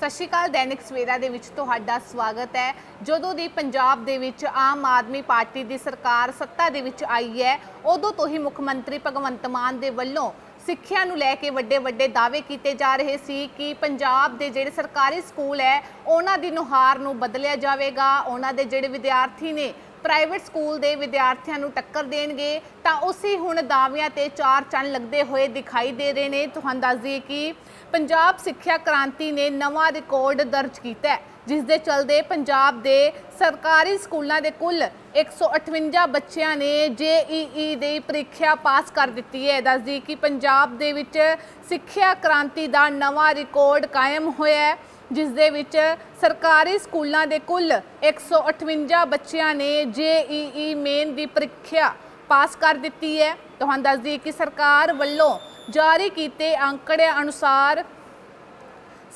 ਸਤਿ ਸ਼੍ਰੀ ਅਕਾਲ, ਦੈਨਿਕ ਸਵੇਰਾ ਦੇ ਵਿੱਚ ਤੁਹਾਡਾ ਸਵਾਗਤ ਹੈ। ਜਦੋਂ ਦੀ ਪੰਜਾਬ ਦੇ ਵਿੱਚ ਆਮ ਆਦਮੀ ਪਾਰਟੀ ਦੀ ਸਰਕਾਰ ਸੱਤਾ ਦੇ ਵਿੱਚ ਆਈ ਹੈ, ਉਦੋਂ ਤੋਂ ਹੀ ਮੁੱਖ ਮੰਤਰੀ ਭਗਵੰਤ ਮਾਨ ਦੇ ਵੱਲੋਂ ਸਿੱਖਿਆ ਨੂੰ ਲੈ ਕੇ ਵੱਡੇ ਵੱਡੇ ਦਾਅਵੇ ਕੀਤੇ ਜਾ ਰਹੇ ਸੀ ਕਿ ਪੰਜਾਬ ਦੇ ਜਿਹੜੇ ਸਰਕਾਰੀ ਸਕੂਲ ਹੈ, ਉਹਨਾਂ ਦੀ ਨੁਹਾਰ ਨੂੰ ਬਦਲਿਆ ਜਾਵੇਗਾ। ਉਹਨਾਂ ਦੇ ਜਿਹੜੇ ਵਿਦਿਆਰਥੀ ਨੇ ਪ੍ਰਾਈਵੇਟ ਸਕੂਲ ਦੇ ਵਿਦਿਆਰਥੀਆਂ ਨੂੰ ਟੱਕਰ ਦੇਣਗੇ, ਤਾਂ ਉਸੇ ਹੁਣ ਦਾਅਵਿਆਂ ਤੇ ਚਾਰ ਚੰਨ ਲੱਗਦੇ ਹੋਏ ਦਿਖਾਈ ਦੇ ਰਹੇ ਨੇ। ਤੁਹਾਨੂੰ ਦੱਸ ਦਈਏ ਕਿ ਪੰਜਾਬ ਸਿੱਖਿਆ ਕ੍ਰਾਂਤੀ ਨੇ ਨਵਾਂ ਰਿਕਾਰਡ ਦਰਜ ਕੀਤਾ ਹੈ, ਜਿਸ ਦੇ ਚਲਦੇ ਪੰਜਾਬ ਦੇ ਸਰਕਾਰੀ ਸਕੂਲਾਂ ਦੇ ਕੁੱਲ 158 ਬੱਚਿਆਂ ਨੇ ਜੇਈਈ ਦੀ ਪ੍ਰੀਖਿਆ ਪਾਸ ਕਰ ਦਿੱਤੀ ਹੈ। ਦੱਸਦੀ ਕਿ ਪੰਜਾਬ ਦੇ ਵਿੱਚ ਸਿੱਖਿਆ ਕ੍ਰਾਂਤੀ ਦਾ ਨਵਾਂ ਰਿਕਾਰਡ ਕਾਇਮ ਹੋਇਆ ਹੈ। ਜਿਸ ਦੇ ਵਿੱਚ ਸਰਕਾਰੀ ਸਕੂਲਾਂ ਦੇ ਕੁੱਲ 158 ਬੱਚਿਆਂ ਨੇ ਜੇਈਈ ਮੇਨ ਦੀ ਪ੍ਰੀਖਿਆ ਪਾਸ ਕਰ ਦਿੱਤੀ ਹੈ। ਤੁਹਾਨੂੰ ਦੱਸ ਦਈਏ ਕਿ ਸਰਕਾਰ ਵੱਲੋਂ ਜਾਰੀ ਕੀਤੇ ਅੰਕੜਿਆਂ ਅਨੁਸਾਰ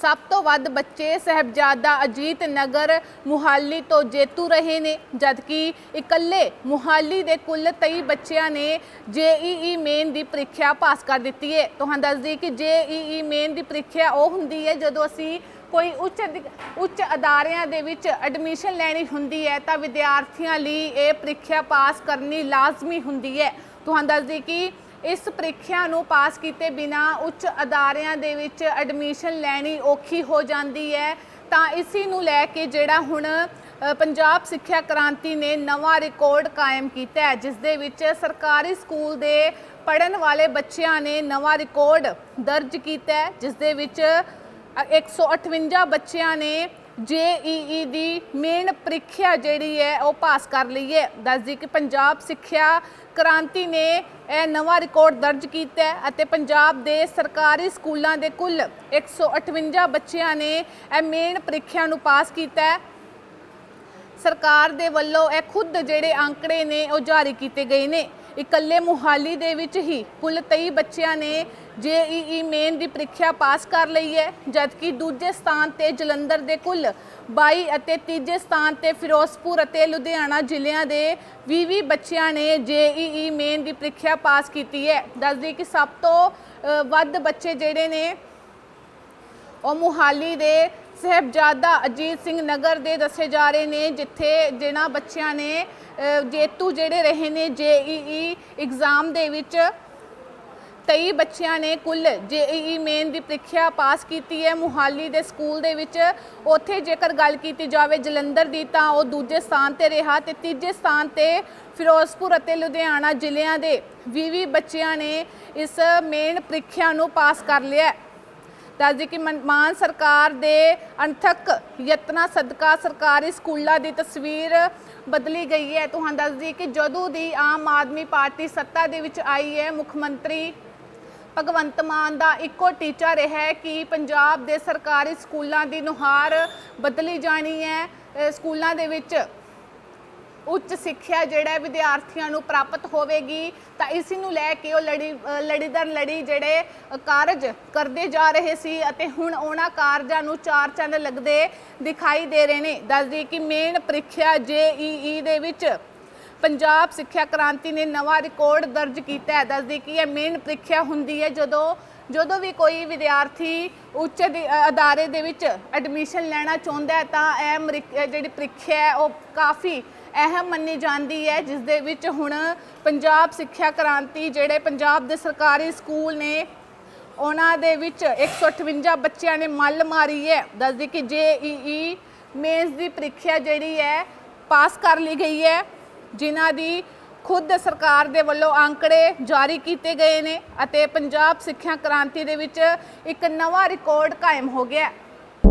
ਸਭ ਤੋਂ ਵੱਧ ਬੱਚੇ ਸਹਿਬਜ਼ਾਦਾ ਅਜੀਤ ਨਗਰ ਮੁਹਾਲੀ ਤੋਂ ਜੇਤੂ ਰਹੇ ਨੇ, ਜਦਕਿ ਇਕੱਲੇ ਮੁਹਾਲੀ ਦੇ ਕੁੱਲ 23 ਬੱਚਿਆਂ ਨੇ ਜੇਈਈ ਮੇਨ ਦੀ ਪ੍ਰੀਖਿਆ ਪਾਸ ਕਰ ਦਿੱਤੀ ਹੈ। ਤੁਹਾਨੂੰ ਦੱਸ ਦਈਏ ਕਿ ਜੇਈਈ ਮੇਨ ਦੀ ਪ੍ਰੀਖਿਆ ਉਹ ਹੁੰਦੀ ਹੈ ਜਦੋਂ ਅਸੀਂ ਕੋਈ ਉੱਚ ਅਧਿਕ- ਉੱਚ ਅਦਾਰਿਆਂ ਦੇ ਵਿੱਚ ਐਡਮਿਸ਼ਨ ਲੈਣੀ ਹੁੰਦੀ ਹੈ, ਤਾਂ ਵਿਦਿਆਰਥੀਆਂ ਲਈ ਇਹ ਪ੍ਰੀਖਿਆ ਪਾਸ ਕਰਨੀ ਲਾਜ਼ਮੀ ਹੁੰਦੀ ਹੈ। ਤੁਹਾਨੂੰ ਦੱਸ ਦਈਏ ਕਿ ਇਸ ਪ੍ਰੀਖਿਆ ਨੂੰ ਪਾਸ ਕੀਤੇ ਬਿਨਾ ਉੱਚ ਅਦਾਰਿਆਂ ਦੇ ਵਿੱਚ ਐਡਮਿਸ਼ਨ ਲੈਣੀ ਔਖੀ ਹੋ ਜਾਂਦੀ ਹੈ। ਤਾਂ ਇਸੇ ਨੂੰ ਲੈ ਕੇ ਜਿਹੜਾ ਹੁਣ ਪੰਜਾਬ ਸਿੱਖਿਆ ਕ੍ਰਾਂਤੀ ਨੇ ਨਵਾਂ ਰਿਕਾਰਡ ਕਾਇਮ ਕੀਤਾ ਹੈ, ਜਿਸ ਦੇ ਵਿੱਚ ਸਰਕਾਰੀ ਸਕੂਲ ਦੇ ਪੜਨ ਵਾਲੇ ਬੱਚਿਆਂ ਨੇ ਨਵਾਂ ਰਿਕਾਰਡ ਦਰਜ ਕੀਤਾ ਹੈ, ਜਿਸ ਦੇ ਵਿੱਚ 158 ਬੱਚਿਆਂ ਨੇ ਜੇਈਈ ਦੀ ਮੇਨ ਪ੍ਰੀਖਿਆ ਜਿਹੜੀ ਹੈ ਉਹ ਪਾਸ ਕਰ ਲਈ ਹੈ। ਦੱਸਦੀ ਕਿ ਪੰਜਾਬ ਸਿੱਖਿਆ ਕ੍ਰਾਂਤੀ ਨੇ ਇਹ ਨਵਾਂ ਰਿਕਾਰਡ ਦਰਜ ਕੀਤਾ ਹੈ ਅਤੇ ਪੰਜਾਬ ਦੇ ਸਰਕਾਰੀ ਸਕੂਲਾਂ ਦੇ ਕੁੱਲ 158 ਬੱਚਿਆਂ ਨੇ ਇਹ ਮੇਨ ਪ੍ਰੀਖਿਆ ਨੂੰ ਪਾਸ ਕੀਤਾ ਹੈ। ਸਰਕਾਰ ਦੇ ਵੱਲੋਂ ਇਹ ਖੁਦ ਜਿਹੜੇ ਅੰਕੜੇ ਨੇ ਉਹ ਜਾਰੀ ਕੀਤੇ ਗਏ ਨੇ। ਇਕੱਲੇ ਮੁਹਾਲੀ ਦੇ ਵਿੱਚ ਹੀ ਕੁੱਲ 23 ਬੱਚਿਆਂ ਨੇ ਜੇਈਈ ਮੇਨ ਦੀ ਪ੍ਰੀਖਿਆ ਪਾਸ ਕਰ ਲਈ ਹੈ, ਜਦਕਿ ਦੂਜੇ ਸਥਾਨ ਤੇ ਜਲੰਧਰ ਦੇ ਕੁੱਲ 22 ਅਤੇ ਤੀਜੇ ਸਥਾਨ ਤੇ ਫਿਰੋਜ਼ਪੁਰ ਅਤੇ ਲੁਧਿਆਣਾ ਜ਼ਿਲ੍ਹਿਆਂ ਦੇ 20 ਬੱਚਿਆਂ ਨੇ ਜੇਈਈ ਮੇਨ ਦੀ ਪ੍ਰੀਖਿਆ ਪਾਸ ਕੀਤੀ ਹੈ। ਦੱਸਦੀ ਕਿ ਸਭ ਤੋਂ ਵੱਧ ਬੱਚੇ ਜਿਹੜੇ ਨੇ, ਉਹ ਮੁਹਾਲੀ ਦੇ ਸਹਿਬਜ਼ਾਦਾ ਅਜੀਤ ਸਿੰਘ ਨਗਰ ਦੇ ਦੱਸੇ ਜਾ ਰਹੇ ਨੇ, ਜਿੱਥੇ ਜਿਨ੍ਹਾਂ ਬੱਚਿਆਂ ਨੇ ਜੇਤੂ ਜਿਹੜੇ ਰਹੇ ਨੇ ਜੇਈਈ ਐਗਜ਼ਾਮ ਦੇ ਵਿੱਚ 23 ਬੱਚਿਆਂ ਨੇ ਕੁੱਲ ਜੇਈਈ ਮੇਨ ਦੀ ਪ੍ਰੀਖਿਆ ਪਾਸ ਕੀਤੀ ਹੈ। ਮੁਹਾਲੀ ਦੇ ਸਕੂਲ ਦੇ ਵਿੱਚ ਉੱਥੇ ਜੇਕਰ ਗੱਲ ਕੀਤੀ ਜਾਵੇ ਜਲੰਧਰ ਦੀ, ਤਾਂ ਉਹ ਦੂਜੇ ਸਥਾਨ ਤੇ ਰਿਹਾ ਤੇ ਤੀਜੇ ਸਥਾਨ ਤੇ ਫਿਰੋਜ਼ਪੁਰ ਅਤੇ ਲੁਧਿਆਣਾ ਜ਼ਿਲ੍ਹਿਆਂ ਦੇ 20 ਬੱਚਿਆਂ ਨੇ ਇਸ ਮੇਨ ਪ੍ਰੀਖਿਆ ਨੂੰ ਪਾਸ ਕਰ ਲਿਆ ਹੈ ਦੱਸਦੀ ਕਿ ਮਨ- ਮਾਨ ਸਰਕਾਰ ਦੇ ਅਣਥਕ ਯਤਨਾਂ ਸਦਕਾ ਸਰਕਾਰੀ ਸਕੂਲਾਂ ਦੀ ਤਸਵੀਰ ਬਦਲੀ ਗਈ ਹੈ। ਤੁਹਾਨੂੰ ਦੱਸਦੀ ਕਿ ਜਦੋਂ ਦੀ ਆਮ ਆਦਮੀ ਪਾਰਟੀ ਸੱਤਾ ਦੇ ਵਿੱਚ ਆਈ ਹੈ, ਮੁੱਖ ਮੰਤਰੀ ਭਗਵੰਤ ਮਾਨ ਦਾ ਇੱਕੋ ਟੀਚਾ ਰਿਹਾ ਹੈ ਕਿ ਪੰਜਾਬ ਦੇ ਸਰਕਾਰੀ ਸਕੂਲਾਂ ਦੀ ਨੁਹਾਰ ਬਦਲੀ ਜਾਣੀ ਹੈ। ਸਕੂਲਾਂ ਦੇ ਵਿੱਚ ਉੱਚ ਸਿੱਖਿਆ ਜਿਹੜਾ ਵਿਦਿਆਰਥੀਆਂ ਨੂੰ ਪ੍ਰਾਪਤ ਹੋਵੇਗੀ ਤਾਂ ਇਸ ਨੂੰ ਲੈ ਕੇ ਉਹ ਲੜੀ ਅ, ਲੜੀ ਜਿਹੜੇ ਕਾਰਜ ਕਰਦੇ ਜਾ ਰਹੇ ਸੀ ਅਤੇ ਹੁਣ ਉਹਨਾਂ ਕਾਰਜਾਂ ਨੂੰ ਚਾਰ ਚੰਦ ਲੱਗਦੇ ਦਿਖਾਈ ਦੇ ਰਹੇ ਨੇ। ਦੱਸਦੀ ਕਿ ਮੇਨ ਪ੍ਰੀਖਿਆ ਜੇਈਈ ਦੇ ਵਿੱਚ ਪੰਜਾਬ ਸਿੱਖਿਆ ਕ੍ਰਾਂਤੀ ਨੇ ਨਵਾਂ ਰਿਕਾਰਡ ਦਰਜ ਕੀਤਾ ਹੈ। ਦੱਸਦੀ ਕਿ ਇਹ ਮੇਨ ਪ੍ਰੀਖਿਆ ਹੁੰਦੀ ਹੈ ਜਦੋਂ ਜਦੋਂ ਵੀ ਕੋਈ ਵਿਦਿਆਰਥੀ ਉੱਚ ਅਧਿ- ਅਦਾਰੇ ਦੇ ਵਿੱਚ ਐਡਮਿਸ਼ਨ ਲੈਣਾ ਚਾਹੁੰਦਾ ਹੈ ਤਾਂ ਇਹ ਮਰੀ- ਇਹ ਜਿਹੜੀ ਪ੍ਰੀਖਿਆ ਹੈ ਉਹ ਕਾਫੀ ਅਹਿਮ ਮੰਨੀ ਜਾਂਦੀ ਹੈ, ਜਿਸ ਦੇ ਵਿੱਚ ਹੁਣ ਪੰਜਾਬ ਸਿੱਖਿਆ ਕ੍ਰਾਂਤੀ ਜਿਹੜੇ ਪੰਜਾਬ ਦੇ ਸਰਕਾਰੀ ਸਕੂਲ ਨੇ, ਉਹਨਾਂ ਦੇ ਵਿੱਚ 158 ਬੱਚਿਆਂ ਨੇ ਮੱਲ ਮਾਰੀ ਹੈ। ਦੱਸਦੀ ਕਿ ਜੇਈਈ ਮੇਨਸ ਦੀ ਪ੍ਰੀਖਿਆ ਜਿਹੜੀ ਹੈ, ਪਾਸ ਕਰ ਲਈ ਗਈ ਹੈ, ਜਿਨ੍ਹਾਂ ਦੀ ਖੁਦ ਸਰਕਾਰ ਦੇ ਵੱਲੋਂ ਅੰਕੜੇ ਜਾਰੀ ਕੀਤੇ ਗਏ ਨੇ ਅਤੇ ਪੰਜਾਬ ਸਿੱਖਿਆ ਕ੍ਰਾਂਤੀ ਦੇ ਵਿੱਚ ਇੱਕ ਨਵਾਂ ਰਿਕਾਰਡ ਕਾਇਮ ਹੋ ਗਿਆ